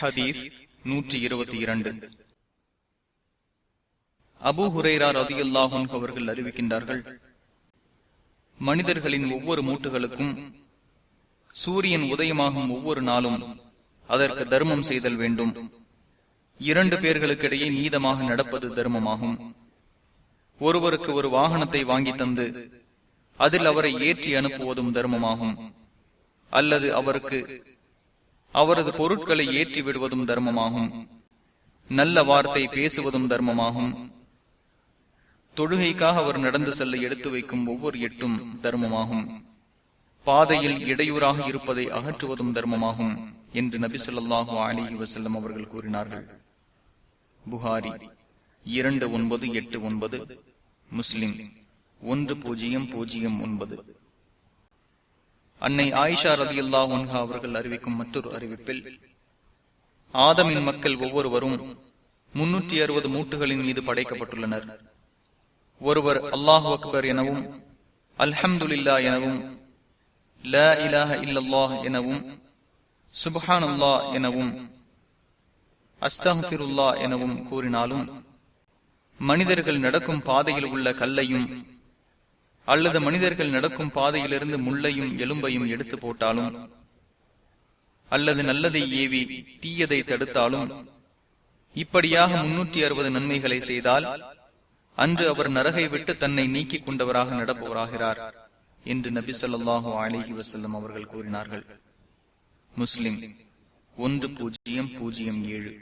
ஹதீஸ் நூற்றி இருபத்தி இரண்டு. அபு ஹுரேரா ரதியுல்லாஹன் அவர்கள் அறிவிக்கின்றார்கள் மனிதர்களின் ஒவ்வொரு மூட்டுகளுக்கும் சூரியன் உதயமாகும் ஒவ்வொரு நாளும் அதற்கு தர்மம் செய்தல் வேண்டும். இரண்டு பேர்களுக்கிடையே நீதமாக நடப்பது தர்மமாகும். ஒருவருக்கு ஒரு வாகனத்தை வாங்கி தந்து அதில் அவரை ஏற்றி அனுப்புவதும் தர்மமாகும். அல்லது அவருக்கு அவரது பொருட்களை ஏற்றி விடுவதும் தர்மமாகும். நல்ல வார்த்தை பேசுவதும் தர்மமாகும். தொழுகைக்காக அவர் நடந்து செல்ல எடுத்து வைக்கும் ஒவ்வொரு எட்டும் தர்மமாகும். பாதையில் இடையூறாக இருப்பதை அகற்றுவதும் தர்மமாகும் என்று நபி சொல்லாஹு அலி வசல்லம் அவர்கள் கூறினார்கள். புகாரி இரண்டு ஒன்பது எட்டு ஒன்பது முஸ்லிம் ஒன்று பூஜ்ஜியம் பூஜ்ஜியம் ஒன்பது. அன்னை ஆயிஷா ரதி அல்லா அவர்கள் அறிவிக்கும் மற்றொரு அறிவிப்பில் ஆதமின் மக்கள் ஒவ்வொருவரும் முன்னூற்றி அறுபது மூட்டுகளின் மீது படைக்கப்பட்டுள்ளனர். ஒருவர் அல்லாஹு அக்பர் எனவும் அல்ஹம்துல்லா எனவும் ல இலாஹ இல்லல்லாஹ் எனவும் சுபஹான் அல்லா எனவும் அஸ்தஹிருல்லா எனவும் கூறினாலும் மனிதர்கள் நடக்கும் பாதையில் உள்ள கல்லையும் அல்லது மனிதர்கள் நடக்கும் பாதையிலிருந்து முள்ளையும் எலும்பையும் எடுத்து போட்டாலும் அல்லது நல்லதை ஏவி தீயதை தடுத்தாலும் இப்படியாக முன்னூற்றி அறுபது நன்மைகளை செய்தால் அன்று அவர் நரகை விட்டு தன்னை நீக்கிக் கொண்டவராக நடப்பவராகிறார் என்று நபி சொல்லாஹு அலிஹி வசல்லம் அவர்கள் கூறினார்கள். முஸ்லிம் ஒன்று பூஜ்ஜியம் பூஜ்ஜியம் ஏழு.